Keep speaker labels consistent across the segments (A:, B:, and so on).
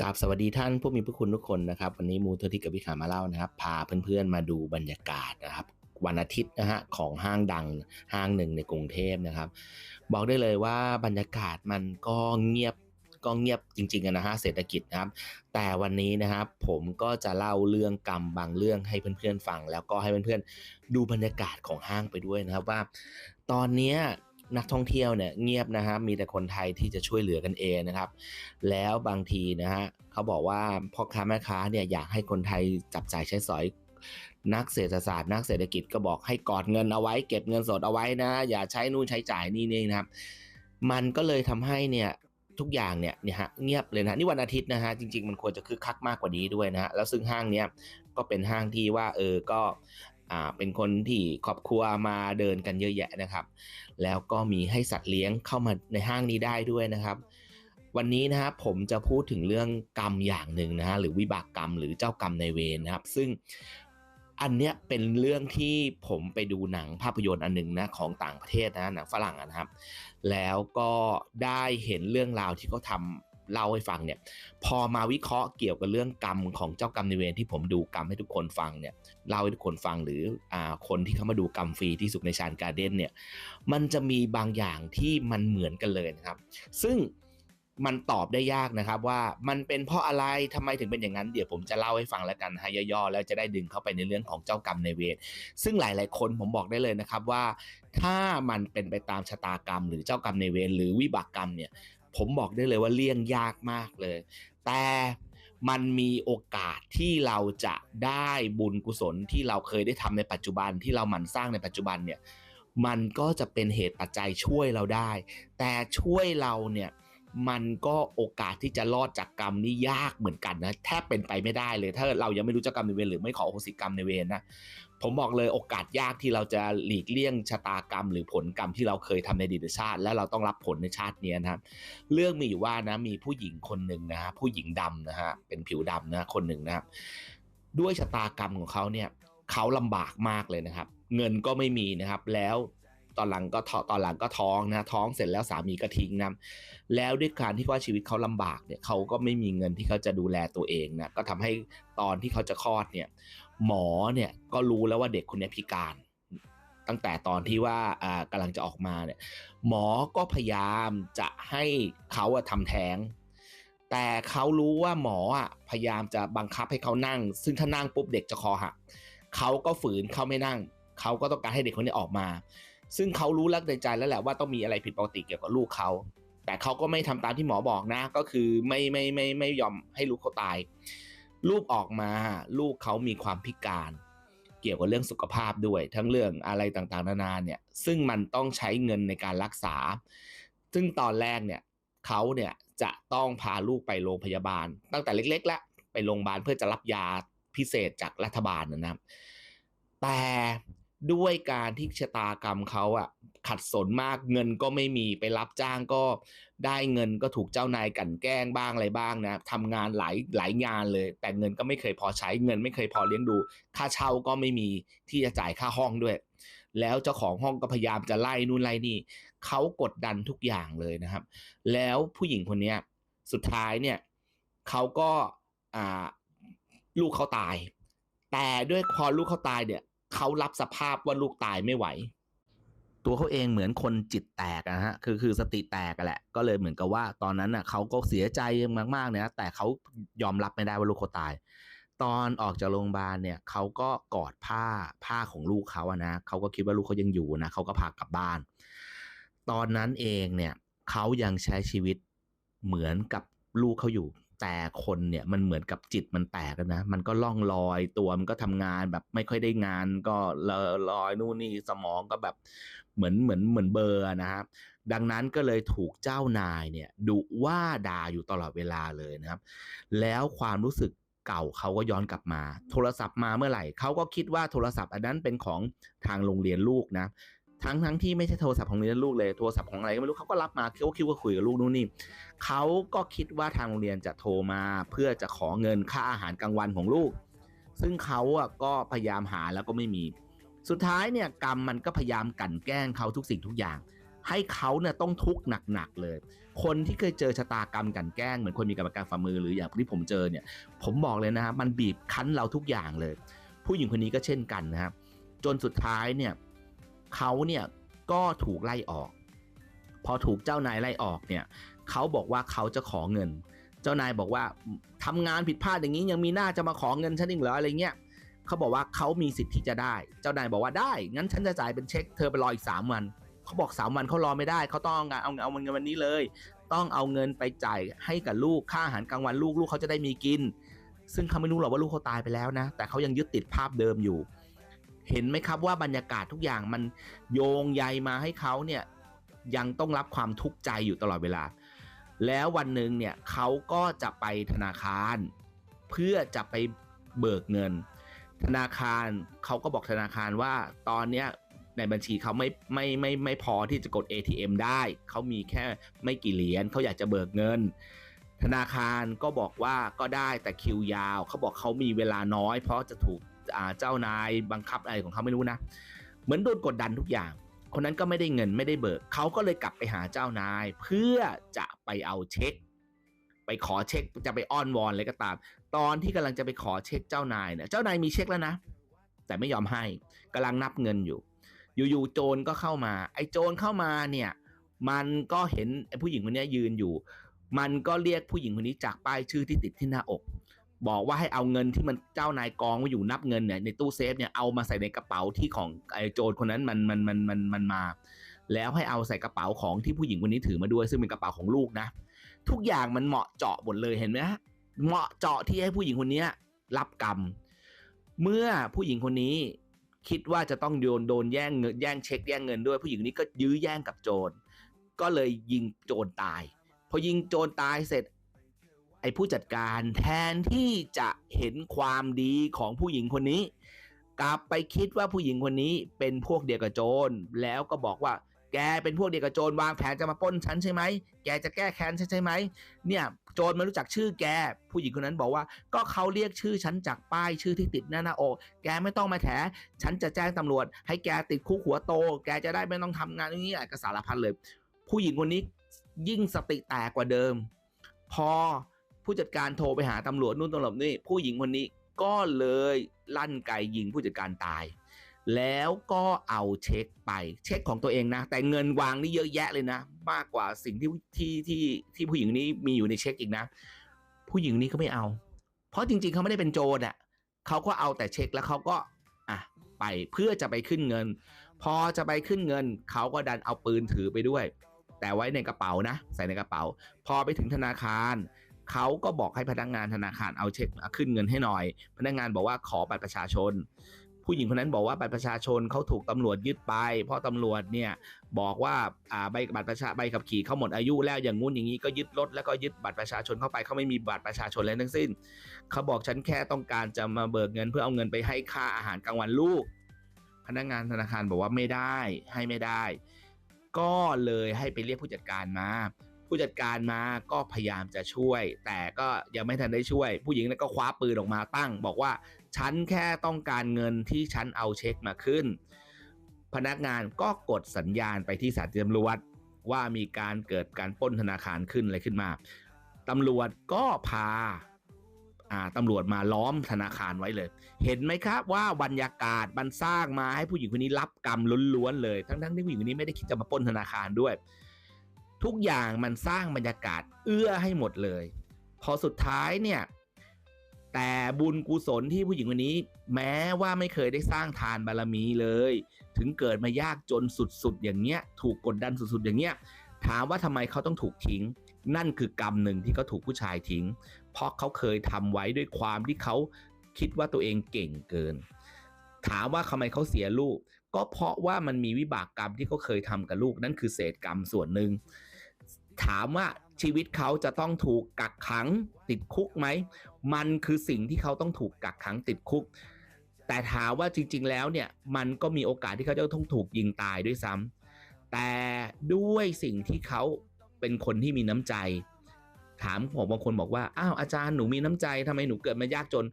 A: กราบสวัสดีท่านผู้มีพระคุณทุกคนนะครับ วันนี้มูเทอที่กับวิขามาเล่านะครับ พาเพื่อนๆมาดูบรรยากาศนะครับ วันอาทิตย์นะฮะของห้างดังห้างหนึ่งในกรุงเทพนะครับ บอกได้เลยว่าบรรยากาศมันก็เงียบก็เงียบจริงๆนะฮะเศรษฐกิจนะครับ แต่วันนี้นะครับผมก็จะเล่าเรื่องกรรมบางเรื่องให้เพื่อนๆฟัง แล้วก็ให้เพื่อนๆดูบรรยากาศของห้างไปด้วยนะครับว่า ตอนเนี้ย นักท่องเที่ยวเนี่ยเงียบนะฮะมีแต่คนไทยที่จะช่วยเหลือกันเองนะครับ แล้วบางทีนะฮะเขาบอกว่าพ่อค้าแม่ค้าเนี่ยอยากให้คนไทยจับจ่ายใช้สอยนักเศรษฐศาสตร์นักเศรษฐกิจก็บอกให้กอดเงินเอาไว้ เก็บเงินสดเอาไว้นะ อย่าใช้นู่นใช้จ่ายนี่นี่นะครับ มันก็เลยทำให้เนี่ยทุกอย่างเนี่ยเนี่ยฮะเงียบเลยนะนี่วันอาทิตย์นะฮะจริง ๆ มันควรจะคึกคักมากกว่านี้ด้วยนะฮะแล้วซึ่งห้างเนี้ยก็เป็นห้างที่ว่าเออก็ อ่าเป็นคนที่ครอบครัวมาเดินกันเยอะแยะนะครับ แล้วก็มีให้สัตว์เลี้ยงเข้ามาในห้างนี้ได้ด้วยนะครับ วันนี้นะครับผมจะพูดถึงเรื่องกรรมอย่างหนึ่งนะฮะหรือวิบากกรรมหรือเจ้ากรรมในเวรนะครับ ซึ่งอันเนี้ยเป็นเรื่องที่ผมไปดูหนังภาพยนตร์อันหนึ่งนะของต่างประเทศนะหนังฝรั่งนะครับ แล้วก็ได้เห็นเรื่องราวที่เขาทำ เล่าให้ฟังเนี่ยพอมาวิเคราะห์เกี่ยวกับเรื่องกรรมของเจ้ากรรมในเวรที่ผมดูกรรมให้ทุกคนฟังเนี่ยเล่าให้ทุกคนฟังหรืออ่าคนที่เขามาดูกรรมฟรีที่สุขในชานการ์เด้นเนี่ยมันจะมีบางอย่างที่มันเหมือนกันเลยนะครับ ซึ่งมันตอบได้ยากนะครับว่ามันเป็นเพราะอะไรทำไมถึงเป็นอย่างนั้น เดี๋ยวผมจะเล่าให้ฟังแล้วกันให้ย่อๆแล้วจะได้ดึงเข้าไปในเรื่องของเจ้ากรรมในเวรซึ่งหลาย ๆ คนผมบอกได้เลยนะครับว่า ถ้ามันเป็นไปตามชะตากรรม หรือเจ้ากรรมในเวรหรือวิบากกรรมเนี่ย ผมบอกได้เลยว่าเลี่ยงยากมากเลย แต่มันมีโอกาสที่เราจะได้บุญกุศลที่เราเคยได้ทำในปัจจุบันที่เราหมั่นสร้างในปัจจุบันเนี่ยมันก็จะเป็นเหตุปัจจัยช่วยเราได้ แต่ช่วยเราเนี่ยมันก็โอกาสที่จะรอดจากกรรมนี่ยากเหมือนกันนะแทบเป็นไปไม่ได้เลย ถ้าเรายังไม่รู้จ้ากรรมในเวรหรือไม่ขอโหสิกรรมในเวรนะ ผมบอกเลยโอกาสยากที่เราจะหลีกเลี่ยงชะตากรรม หรือผลกรรมที่เราเคยทำในอดีตชาติ และเราต้องรับผลในชาตินี้นะครับ เรื่องมีอยู่ว่านะมีผู้หญิงคนหนึ่งนะฮะผู้หญิงดำนะฮะเป็นผิวดำนะคนหนึ่งนะครับด้วยชะตากรรมของเขาเนี่ยเขาลำบากมากเลยนะครับ เงินก็ไม่มีนะครับ แล้วตอนหลังก็ท้อตอนหลังก็ท้องนะท้องเสร็จแล้วสามีก็ทิ้งนะแล้วด้วยการที่ว่าชีวิตเขาลำบากเนี่ยเขาก็ไม่มีเงินที่เขาจะดูแลตัวเองนะก็ทำให้ตอนที่เขาจะคลอดเนี่ย หมอเนี่ยก็รู้แล้วว่าเด็กคนนี้พิการ ตั้งแต่ตอนที่ว่าอ่ากำลังจะออกมาเนี่ยหมอก็พยายามจะให้เขาทำแท้ง แต่เขารู้ว่าหมอพยายามจะบังคับให้เขานั่ง ซึ่งถ้านั่งปุ๊บเด็กจะคอหักเขาก็ฝืนเขาไม่นั่ง เขาก็ต้องการให้เด็กคนนี้ออกมา ซึ่งเขารู้ลักในใจแล้วแหละว่าต้องมีอะไรผิดปกติเกี่ยวกับลูกเขาแต่เขาก็ไม่ทำตามที่หมอบอกนะ ก็คือไม่ไม่ไม่ไม่ยอมให้ลูกเขาตาย ลูกออกมาลูกเขามีความพิการ เกี่ยวกับเรื่องสุขภาพด้วย ทั้งเรื่องอะไรต่างๆ นานาเนี่ยซึ่งมันต้องใช้เงินในการรักษา ซึ่งตอนแรกเนี่ยเขาเนี่ยจะต้องพาลูกไปโรงพยาบาล ตั้งแต่เล็กๆแล้วไปโรงพยาบาลเพื่อจะรับยาพิเศษจากรัฐบาลนะครับแต่ ด้วยการที่ชะตากรรมเขาอะขัดสนมากเงินก็ไม่มีไปรับจ้างก็ได้เงินก็ถูกเจ้านายกั่นแกล้งบ้างอะไรบ้างนะทำงานหลายหลายงานเลย แต่เงินก็ไม่เคยพอใช้เงินไม่เคยพอเลี้ยงดู ค่าเช่าก็ไม่มีที่จะจ่ายค่าห้องด้วย แล้วเจ้าของห้องก็พยายามจะไล่นู่นไล่นี่เขากดดันทุกอย่างเลยนะครับ แล้วผู้หญิงคนนี้สุดท้ายเนี่ยเขาก็อ่าลูกเขาตาย แต่ด้วยพอลูกเขาตายเนี่ย เขารับสภาพว่าลูกตายไม่ไหว ตัวเขาเองเหมือนคนจิตแตกอะฮะคือคือสติแตกแหละ ก็เลยเหมือนกับว่าตอนนั้นน่ะเขาก็เสียใจมากๆเนี่ยแต่เขายอมรับไม่ได้ว่าลูกเขาตาย ตอนออกจากโรงพยาบาลเนี่ยเขาก็กอดผ้าผ้าของลูกเขาอะนะเขาก็คิดว่าลูกเขายังอยู่นะเขาก็พากลับบ้าน ตอนนั้นเองเนี่ยเขายังใช้ชีวิตเหมือนกับลูกเขาอยู่ แต่คนเนี่ยมันเหมือนกับจิตมันแตกนะ มันก็ล่องลอยตัวมันก็ทำงานแบบไม่ค่อยได้งานก็ลอลอยนู่นนี่สมองก็แบบเหมือนเหมือนเหมือนเบอร์นะครับ ดังนั้นก็เลยถูกเจ้านายเนี่ยดุว่าด่าอยู่ตลอดเวลาเลยนะครับ แล้วความรู้สึกเก่าเขาก็ย้อนกลับมา โทรศัพท์มาเมื่อไหร่เขาก็คิดว่าโทรศัพท์อันนั้นเป็นของทางโรงเรียนลูกนะ ทั้งทั้งที่ไม่ใช่โทรศัพท์ของเรียนลูกเลย โทรศัพท์ของอะไรก็ไม่รู้เขาก็รับมาเขาคิดว่าคุยกับลูกนู่นนี่เขาก็คิดว่าทางโรงเรียนจะโทรมาเพื่อจะขอเงินค่าอาหารกลางวันของลูก ซึ่งเขาอะก็พยายามหาแล้วก็ไม่มี สุดท้ายเนี่ยกรรมมันก็พยายามกลั่นแกล้งเขาทุกสิ่งทุกอย่าง ให้เขาเนี่ยต้องทุกข์หนักๆเลย คนที่เคยเจอชะตากรรมกลันแกล้งเหมือนคนมีกรรมการฝ่ามือหรืออย่างที่ผมเจอเนี่ยผมบอกเลยนะฮะมันบีบคั้นเราทุกอย่างเลย ผู้หญิงคนนี้ก็เช่นกันนะครับจนสุดท้ายเนี่ย เขาเนี่ยก็ถูกไล่ออก พอถูกเจ้านายไล่ออกเนี่ยเขาบอกว่าเขาจะขอเงิน เจ้านายบอกว่าทำงานผิดพลาดอย่างนี้ยังมีหน้าจะมาขอเงินฉันอีกเหรออะไรเงี้ยเขาบอกว่าเขามีสิทธิ์ที่จะได้ เจ้านายบอกว่าได้งั้นฉันจะจ่ายเป็นเช็คเธอไปรออีก3วันเขาบอก3วันเขารอไม่ได้เขาต้องเอางานเอาเอาเงินวันนี้เลย ต้องเอาเงินไปจ่ายให้กับลูกค่าอาหารกลางวันลูกลูกเขาจะได้มีกิน ซึ่งเขาไม่รู้หรอกว่าลูกเขาตายไปแล้วนะ แต่เขายังยึดติดภาพเดิมอยู่ เห็นไหมครับว่าบรรยากาศทุกอย่างมันโยงใยมาให้เขาเนี่ยยังต้องรับความทุกข์ใจอยู่ตลอดเวลา แล้ววันหนึ่งเนี่ยเขาก็จะไปธนาคาร เพื่อจะไปเบิกเงิน ธนาคารเขาก็บอกธนาคารว่าตอนเนี้ยในบัญชีเขาไม่ไม่ไม่ไม่พอที่จะกด ATM ได้ เขามีแค่ไม่กี่เหรียญเขาอยากจะเบิกเงิน ธนาคารก็บอกว่าก็ได้แต่คิวยาว เขาบอกเขามีเวลาน้อยเพราะจะถูก เจ้านายบังคับอะไรของเขาไม่รู้นะ เหมือนโดนกดดันทุกอย่าง คนนั้นก็ไม่ได้เงินไม่ได้เบิกเขาก็เลยกลับไปหาเจ้านาย เพื่อจะไปเอาเช็ค ไปขอเช็คจะไปอ้อนวอนอะไรก็ตาม ตอนที่กำลังจะไปขอเช็คเจ้านายเนี่ยเจ้านายมีเช็คแล้วนะ แต่ไม่ยอมให้กำลังนับเงินอยู่ อยู่ๆโจรก็เข้ามา ไอ้โจรเข้ามาเนี่ยมันก็เห็นไอ้ผู้หญิงคนนี้ยืนอยู่ มันก็เรียกผู้หญิงคนนี้จากป้ายชื่อที่ติดที่หน้าอก บอกว่าให้เอาเงินที่มันเจ้านายกองไว้อยู่นับเงินเนี่ยในตู้เซฟเนี่ยเอามาใส่ในกระเป๋าที่ของไอ้โจรคนนั้นมันมันมันมันมันมา แล้วให้เอาใส่กระเป๋าของที่ผู้หญิงคนนี้ถือมาด้วยซึ่งเป็นกระเป๋าของลูกนะ ทุกอย่างมันเหมาะเจาะหมดเลยเห็นไหมฮะเหมาะเจาะที่ให้ผู้หญิงคนนี้รับกรรม เมื่อผู้หญิงคนนี้คิดว่าจะต้องโดนโดนแย่งเงินแย่งเช็คแย่งเงินด้วยผู้หญิงนนี้ก็ยื้อแย่งกับโจรก็เลยยิงโจรตาย พอยิงโจรตายเสร็จ ไอ้ผู้จัดการแทนที่จะเห็นความดีของผู้หญิงคนนี้ กลับไปคิดว่าผู้หญิงคนนี้เป็นพวกเดียวกับโจรแล้วก็บอกว่าแกเป็นพวกเดียวกับโจรวางแผนจะมาป้นฉันใช่ไหม แกจะแก้แค้นฉันใช่ไหม เนี่ยโจรไม่รู้จักชื่อแก ผู้หญิงคนนั้นบอกว่าก็เขาเรียกชื่อฉันจากป้ายชื่อที่ติดหน้าหน้าอก แกไม่ต้องมาแถ ฉันจะแจ้งตำรวจ ให้แกติดคุกหัวโต แกจะได้ไม่ต้องทำงานอย่างนี้ก็สารพัดเลย ผู้หญิงคนนี้ยิ่งสติแตกกว่าเดิม พอ ผู้จัดการโทรไปหาตำรวจนู่นตำรวจนี่ผู้หญิงคนนี้ก็เลยลั่นไกยิงผู้จัดการตาย แล้วก็เอาเช็คไป เช็คของตัวเองนะ แต่เงินวางนี่เยอะแยะเลยนะ มากกว่าสิ่งที่ที่ที่ที่ผู้หญิงนี้มีอยู่ในเช็คอีกนะ ผู้หญิงนี้ก็ไม่เอา เพราะจริงๆเขาไม่ได้เป็นโจรอะเขาก็เอาแต่เช็คแล้วเขาก็อะไปเพื่อจะไปขึ้นเงิน พอจะไปขึ้นเงินเขาก็ดันเอาปืนถือไปด้วย แต่ไว้ในกระเป๋านะ ใส่ในกระเป๋า พอไปถึงธนาคาร เขาก็บอกให้พนักงานธนาคารเอาเช็คมาขึ้นเงินให้หน่อย พนักงานบอกว่าขอบัตรประชาชน ผู้หญิงคนนั้นบอกว่าบัตรประชาชนเขาถูกตำรวจยึดไป เพราะตำรวจเนี่ยบอกว่าอ่าใบบัตรประชาใบขับขี่เขาหมดอายุแล้วอย่างงู้นอย่างนี้ก็ยึดรถแล้วก็ยึดบัตรประชาชนเข้าไปเขาไม่มีบัตรประชาชนอะไรทั้งสิ้นเขาบอกฉันแค่ต้องการจะมาเบิกเงิน เพื่อเอาเงินไปให้ค่าอาหารกลางวันลูก พนักงานธนาคารบอกว่าไม่ได้ให้ไม่ได้ก็เลยให้ไปเรียกผู้จัดการมา ผู้จัดการมาก็พยายามจะช่วย แต่ก็ยังไม่ทันได้ช่วย ผู้หญิงนั้นก็คว้าปืนออกมาตั้ง บอกว่าฉันแค่ต้องการเงินที่ฉันเอาเช็คมาขึ้น พนักงานก็กดสัญญาณไปที่สถานีตำรวจว่ามีการเกิดการปล้นธนาคารขึ้นอะไรขึ้นมาตำรวจก็พาตำรวจมาล้อมธนาคารไว้เลย เห็นไหมครับว่าบรรยากาศมันสร้างมาให้ผู้หญิงคนนี้รับกรรมล้วนๆเลย ทั้งๆที่ผู้หญิงคนนี้ไม่ได้คิดจะมาปล้นธนาคารด้วย ทุกอย่างมันสร้างบรรยากาศเอื้อให้หมดเลย พอสุดท้ายเนี่ยแต่บุญกุศลที่ผู้หญิงคนนี้ แม้ว่าไม่เคยได้สร้างทานบารมีเลย ถึงเกิดมายากจนสุดๆอย่างเงี้ย ถูกกดดันสุดๆอย่างเงี้ยถามว่าทำไมเขาต้องถูกทิ้ง นั่นคือกรรมหนึ่งที่เขาถูกผู้ชายทิ้ง เพราะเขาเคยทำไว้ด้วยความที่เขาคิดว่าตัวเองเก่งเกิน ถามว่าทำไมเขาเสียลูก ก็เพราะว่ามันมีวิบากกรรมที่เขาเคยทำกับลูกนั่นคือเศษกรรมส่วนหนึ่ง ถามว่าชีวิตเขาจะต้องถูกกักขังติดคุกไหม มันคือสิ่งที่เขาต้องถูกกักขังติดคุก แต่ถามว่าจริง ๆ แล้วเนี่ยมันก็มีโอกาสที่เขาจะต้องถูกยิงตายด้วยซ้ำแต่ด้วยสิ่งที่เขาเป็นคนที่มีน้ำใจ ถามผมบางคนบอกว่าอ้าวอาจารย์หนูมีน้ำใจทำไมหนูเกิดมายากจน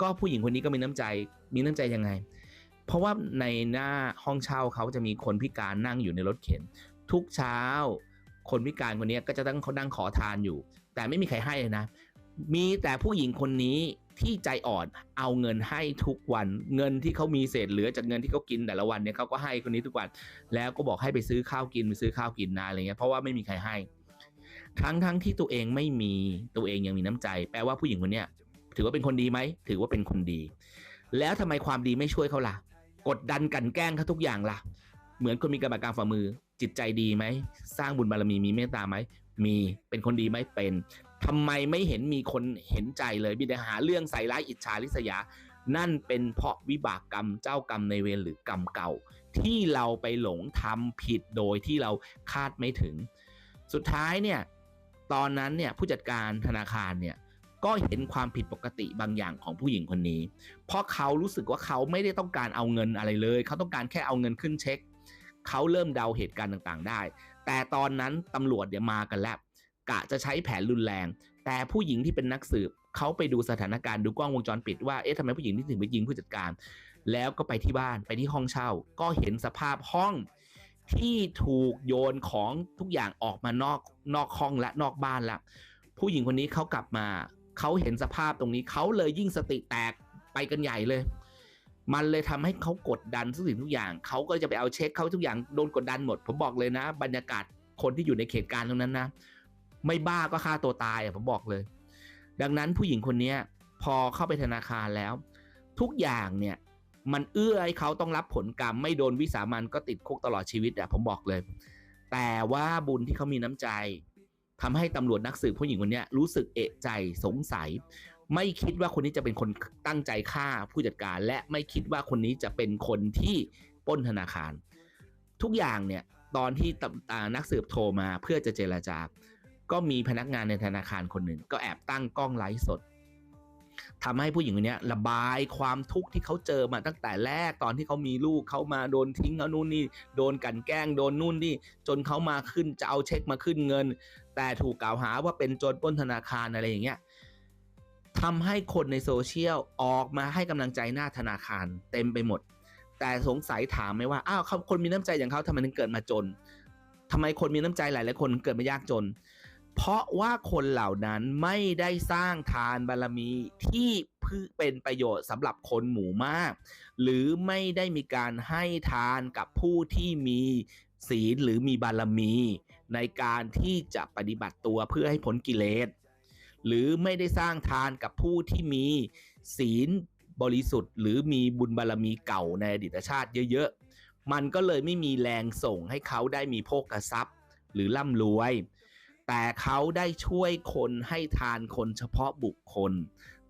A: ก็ผู้หญิงคนนี้ก็มีน้ำใจ มีน้ำใจยังไง เพราะว่าในหน้าห้องเช่าเขาจะมีคนพิการนั่งอยู่ในรถเข็น ทุกเช้า คนพิการคนนี้ก็จะต้องเขานั่งขอทานอยู่ แต่ไม่มีใครให้นะ มีแต่ผู้หญิงคนนี้ที่ใจอ่อนเอาเงินให้ทุกวัน เงินที่เขามีเศษเหลือจากเงินที่เขากินแต่ละวันเนี่ยเขาก็ให้คนนี้ทุกวัน แล้วก็บอกให้ไปซื้อข้าวกินไปซื้อข้าวกินนะอะไรเงี้ยเพราะว่าไม่มีใครให้ทั้งทั้งที่ตัวเองไม่มีตัวเองยังมีน้ำใจ แปลว่าผู้หญิงคนเนี้ยถือว่าเป็นคนดีไหมถือว่าเป็นคนดี แล้วทำไมความดีไม่ช่วยเขาล่ะ กดดันกันแกล้งเขาทุกอย่างล่ะ เหมือนคนมีกรรมการฝ่ามือ จิตใจดีไหม สร้างบุญบารมีมีเมตตาไหม มีเป็นคนดีไหมเป็นทำไมไม่เห็นมีคนเห็นใจเลยมีแต่หาเรื่องใส่ร้ายอิจฉาริษยา นั่นเป็นเพราะวิบากกรรมเจ้ากรรมในเวรหรือกรรมเก่า ที่เราไปหลงทำผิดโดยที่เราคาดไม่ถึง สุดท้ายเนี่ยตอนนั้นเนี่ยผู้จัดการธนาคารเนี่ยก็เห็นความผิดปกติบางอย่างของผู้หญิงคนนี้ เพราะเขารู้สึกว่าเขาไม่ได้ต้องการเอาเงินอะไรเลย เขาต้องการแค่เอาเงินขึ้นเช็ค เขาเริ่มเดาเหตุการณ์ต่างๆ ได้ แต่ตอนนั้นตำรวจเนี่ยมากันแล้วกะจะใช้แผนรุนแรง แต่ผู้หญิงที่เป็นนักสืบเขาไปดูสถานการณ์ดูกล้องวงจรปิดว่าเอ๊ะทำไมผู้หญิงที่ถึงไปยิงผู้จัดการ แล้วก็ไปที่บ้านไปที่ห้องเช่า ก็เห็นสภาพห้องที่ถูกโยนของทุกอย่างออกมานอกนอกห้องและนอกบ้านล้วผู้หญิงคนนี้เขากลับมาเขาเห็นสภาพตรงนี้เขาเลยยิ่งสติแตกไปกันใหญ่เลย มันเลยทำให้เขากดดันทุกสิ่งทุกอย่าง เขาก็จะไปเอาเช็คเขาทุกอย่างโดนกดดันหมด ผมบอกเลยนะ บรรยากาศคนที่อยู่ในเขตการณ์ตรงนั้นนะ ไม่บ้าก็ฆ่าตัวตายอะผมบอกเลย ดังนั้นผู้หญิงคนนี้พอเข้าไปธนาคารแล้ว ทุกอย่างเนี่ยมันเอื้อให้เขาต้องรับผลกรรม ไม่โดนวิสามันก็ติดคุกตลอดชีวิตอะผมบอกเลย แต่ว่าบุญที่เขามีน้ำใจทำให้ตำรวจนักสืบผู้หญิงคนนี้รู้สึกเอะใจสงสัย ไม่คิดว่าคนนี้จะเป็นคนตั้งใจฆ่าผู้จัดการ และไม่คิดว่าคนนี้จะเป็นคนที่ปล้นธนาคาร ทุกอย่างเนี่ยตอนที่นักสืบโทรมาเพื่อจะเจรจาก็มีพนักงานในธนาคารคนหนึ่ง ก็แอบตั้งกล้องไลฟ์สดทำให้ผู้หญิงคนนี้ระบายความทุกข์ที่เขาเจอมาตั้งแต่แรกตอนที่เขามีลูกเขามาโดนทิ้งเขานู่นนี่โดนกันแกล้งโดนนู่นนี่จนเขามาขึ้นจะเอาเช็คมาขึ้นเงิน แต่ถูกกล่าวหาว่าเป็นโจรปล้นธนาคารอะไรอย่างเงี้ย ทำให้คนในโซเชียลออกมาให้กำลังใจหน้าธนาคารเต็มไปหมด แต่สงสัยถามไหมว่าอ้าวเขาคนมีน้ำใจอย่างเขาทำไมถึงเกิดมาจนทำไมคนมีน้ำใจหลายหลายๆคนเกิดมายากจน เพราะว่าคนเหล่านั้นไม่ได้สร้างทานบารมีที่เพื่อเป็นประโยชน์สำหรับคนหมู่มาก หรือไม่ได้มีการให้ทานกับผู้ที่มีศีลหรือมีบารมี ในการที่จะปฏิบัติตัวเพื่อให้พ้นกิเลส หรือไม่ได้สร้างทานกับผู้ที่มีศีลบริสุทธิ์ หรือมีบุญบารมีเก่าในอดีตชาติเยอะๆ มันก็เลยไม่มีแรงส่งให้เขาได้มีโภคทรัพย์ หรือร่ำรวย แต่เขาได้ช่วยคนให้ทานคนเฉพาะบุคคล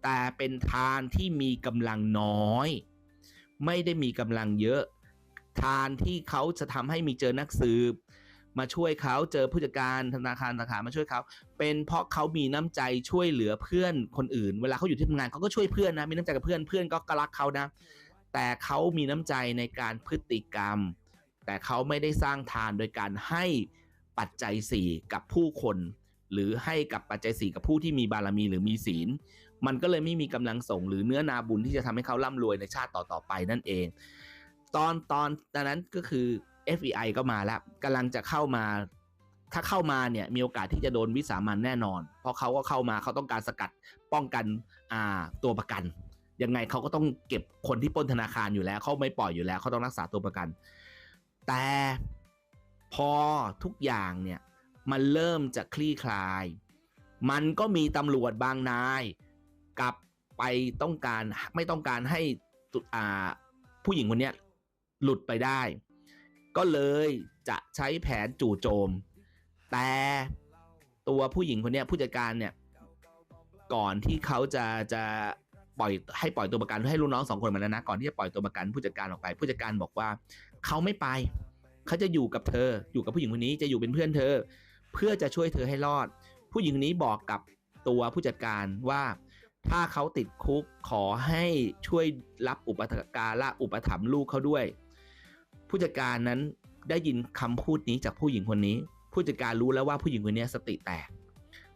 A: แต่เป็นทานที่มีกำลังน้อย ไม่ได้มีกำลังเยอะ ทานที่เขาจะทำให้มีเจอนักสืบ มาช่วยเขาเจอผู้จัดการธนาคารสาขามาช่วยเขา เป็นเพราะเขามีน้ำใจช่วยเหลือเพื่อนคนอื่น เวลาเขาอยู่ที่ทำงานเขาก็ช่วยเพื่อนนะมีน้ำใจกับเพื่อนเพื่อนก็กรักเขานะ แต่เขามีน้ำใจในการพฤติกรรม แต่เขาไม่ได้สร้างทานโดยการให้ปัจจัยสี่กับผู้คนหรือให้กับปัจจัยสี่กับผู้ที่มีบารมีหรือมีศีล มันก็เลยไม่มีกำลังส่งหรือเนื้อนาบุญที่จะทำให้เขาร่ำรวยในชาติต่อๆไปนั่นเอง ตอนตอนตอนนั้นก็คือ FBI ก็มาแล้วกำลังจะเข้ามา ถ้าเข้ามาเนี่ยมีโอกาสที่จะโดนวิสามันแน่นอน เพราะเขาก็เข้ามาเขาต้องการสกัดป้องกันอ่าตัวประกัน ยังไงเขาก็ต้องเก็บคนที่ป้นธนาคารอยู่แล้วเขาไม่ปล่อยอยู่แล้วเขาต้องรักษาตัวประกัน แต่พอทุกอย่างเนี่ยมันเริ่มจะคลี่คลาย มันก็มีตำรวจบางนายกลับไปต้องการไม่ต้องการให้ผู้หญิงคนนี้หลุดไปได้ ก็เลยจะใช้แผนจู่โจม แต่ตัวผู้หญิงคนนี้ผู้จัดการเนี่ย ก่อนที่เขาจะจะปล่อยให้ปล่อยตัวประกันให้ลูกน้องสองคนมาแล้วนะก่อนที่จะปล่อยตัวประกันผู้จัดการออกไป ผู้จัดการบอกว่าเขาไม่ไป เขาจะอยู่กับเธอ อยู่กับผู้หญิงคนนี้จะอยู่เป็นเพื่อนเธอ เพื่อจะช่วยเธอให้รอด ผู้หญิงคนนี้บอกกับตัวผู้จัดการว่าถ้าเขาติดคุกขอให้ช่วยรับอุปการะอุปถัมภ์ลูกเขาด้วย ผู้จัดการนั้นได้ยินคำพูดนี้จากผู้หญิงคนนี้ ผู้จัดการรู้แล้วว่าผู้หญิงคนนี้สติแตก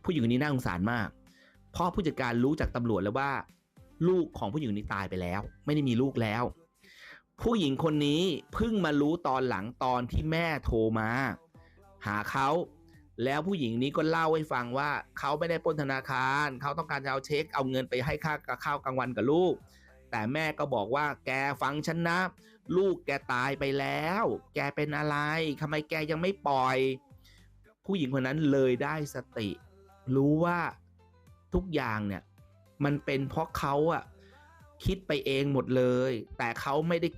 A: ผู้หญิงคนนี้น่าสงสารมาก เพราะผู้จัดการรู้จากตำรวจแล้วว่า ลูกของผู้หญิงนี้ตายไปแล้ว ไม่ได้มีลูกแล้ว ผู้หญิงคนนี้เพิ่งมารู้ตอนหลังตอนที่แม่โทรมา หาเขาแล้วผู้หญิงนี้ก็เล่าให้ฟังว่าเขาไม่ได้ปล้นธนาคาร เขาต้องการจะเอาเช็คเอาเงินไปให้ค่ากับข้าวกลางวันกับลูก แต่แม่ก็บอกว่าแกฟังฉันนะ ลูกแกตายไปแล้ว แกเป็นอะไรทำไมแกยังไม่ปล่อย ผู้หญิงคนนั้นเลยได้สติ รู้ว่าทุกอย่างเนี่ย มันเป็นเพราะเขาอะคิดไปเองหมดเลย แต่เขาไม่ได้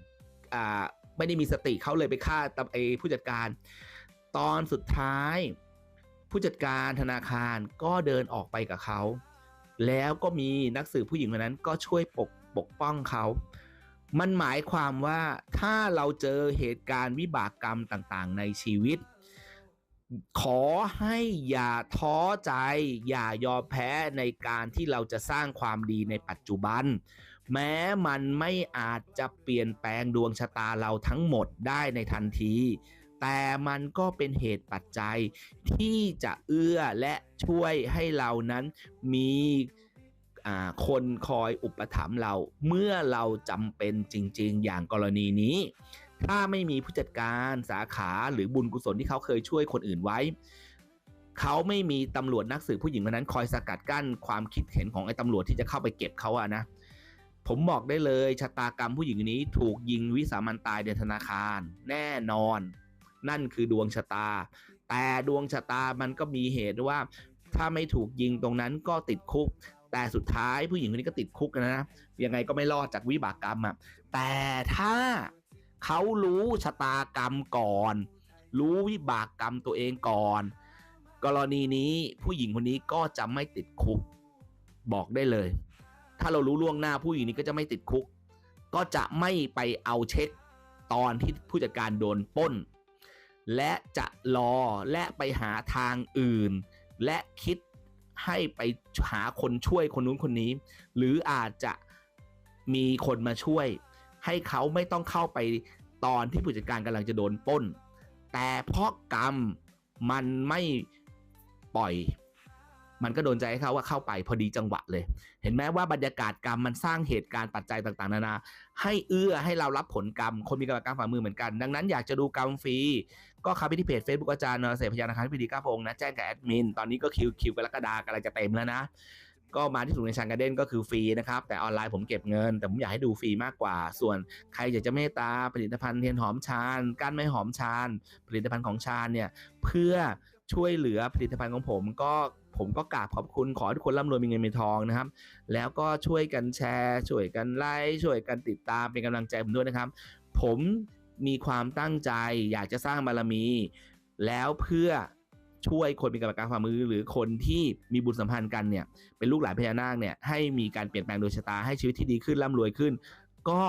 A: อ่าไม่ได้มีสติเขาเลยไปฆ่าตำไอผู้จัดการ ตอนสุดท้าย ผู้จัดการธนาคารก็เดินออกไปกับเขา แล้วก็มีนักสืบผู้หญิงคนนั้นก็ช่วยปก ปกป้องเขา มันหมายความว่าถ้าเราเจอเหตุการณ์วิบากกรรมต่างๆ ในชีวิต ขอให้อย่าท้อใจ อย่ายอมแพ้ในการที่เราจะสร้างความดีในปัจจุบัน แม้มันไม่อาจจะเปลี่ยนแปลงดวงชะตาเราทั้งหมดได้ในทันทีแต่มันก็เป็นเหตุปัจจัยที่จะเอื้อและช่วยให้เรานั้นมี คนคอยอุปถัมภ์เราเมื่อเราจำเป็นจริง ๆ อย่างกรณีนี้ ถ้าไม่มีผู้จัดการสาขาหรือบุญกุศลที่เขาเคยช่วยคนอื่นไว้ เขาไม่มีตำรวจนักสืบผู้หญิงคนนั้นคอยสกัดกั้นความคิดเห็นของไอ้ตำรวจที่จะเข้าไปเก็บเขาอะนะผมบอกได้เลยชะตากรรมผู้หญิงนี้ถูกยิงวิสามันตายในธนาคาร แน่นอน นั่นคือดวงชะตา แต่ดวงชะตามันก็มีเหตุว่า ถ้าไม่ถูกยิงตรงนั้นก็ติดคุก แต่สุดท้ายผู้หญิงคนนี้ก็ติดคุกนะยังไงก็ไม่รอดจากวิบากกรรมอะแต่ถ้าเขารู้ชะตากรรมก่อน รู้วิบากกรรมตัวเองก่อน กรณีนี้ผู้หญิงคนนี้ก็จะไม่ติดคุกบอกได้เลย ถ้าเรารู้ล่วงหน้าผู้หญิงนี้ก็จะไม่ติดคุก ก็จะไม่ไปเอาเช็คตอนที่ผู้จัดการโดนป้น และจะรอและไปหาทางอื่น และคิด ให้ไปหาคนช่วยคนนู้นคนนี้ หรืออาจจะมีคนมาช่วย ให้เขาไม่ต้องเข้าไปตอนที่ผู้จัดการกำลังจะโดนป้น แต่เพราะกรรมมันไม่ปล่อย มันก็โดนใจให้เขาว่าเข้าไปพอดีจังหวะเลย เห็นไหมว่าบรรยากาศกรรมมันสร้างเหตุการณ์ปัจจัยต่างๆ นานา ให้เอื้อให้เรารับผลกรรม คนมีกรรมกรรมฝ่ามือเหมือนกัน ดังนั้นอยากจะดูกรรมฟรี ก็เข้าไปที่เพจ Facebook อาจารย์นรเศรษฐ์พยานาคารพิธีก้าพงนะแจ้งกับแอดมินตอนนี้ก็คิวคิวกรกฎากำลังจะเต็มแล้วนะก็มาที่ศูนย์ในชันการ์เด้นก็คือฟรีนะครับ แต่ออนไลน์ผมเก็บเงิน แต่ผมอยากให้ดูฟรีมากกว่า ส่วนใครอยากจะเมตตาผลิตภัณฑ์เทียนหอมชาญก้านไม้หอมชาญผลิตภัณฑ์ของชาญเนี่ยเพื่อ ช่วยเหลือผลิตภัณฑ์ของผมก็ผมก็กราบขอบคุณขอให้ทุกคนร่ำรวยมีเงินมีทองนะครับ แล้วก็ช่วยกันแชร์ ช่วยกันไลค์ช่วยกันติดตามเป็นกำลังใจผมด้วยนะครับ ผมมีความตั้งใจอยากจะสร้างบารมี แล้วเพื่อช่วยคนมีกรรมการฝ่ามือ หรือคนที่มีบุญสัมพันธ์กันเนี่ยเป็นลูกหลานพญานาคเนี่ยให้มีการเปลี่ยนแปลงโดยชะตาให้ชีวิตที่ดีขึ้นร่ำรวยขึ้น ก็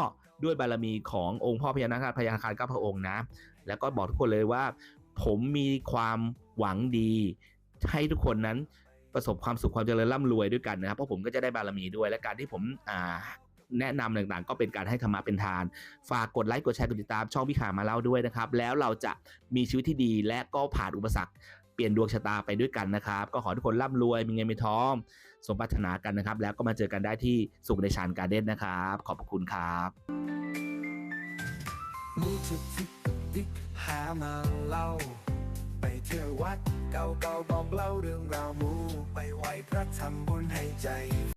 A: ด้วยบารมีขององค์พ่อพญานาคพญานาคารก้าพระองค์นะ แล้วก็บอกทุกคนเลยว่า ผมมีความ หวังดี ให้ทุกคนนั้นประสบความสุขความเจริญร่ำรวยด้วยกันนะครับเพราะผมก็จะได้บารมีด้วย และการที่ผมอ่าแนะนำต่างๆ ก็เป็นการให้ธรรมะเป็นทาน ฝากกดไลค์กดแชร์กดติดตามช่องพิขามาเล่าด้วยนะครับ แล้วเราจะมีชีวิตที่ดีและก็ผ่านอุปสรรคเปลี่ยนดวงชะตาไปด้วยกันนะครับ ก็ขอทุกคนร่ำรวยมีเงินมีทอง สมปรารถนากันนะครับ แล้วก็มาเจอกันได้ที่สุขในชานการ์เด้นนะครับ ขอบพระคุณครับ
B: มูทุกทิศดิกหามาเล่า เที่ยววัด เก่าๆบอกเล่าเรื่องราวมู ไปไหวพระทำบุญให้ใจ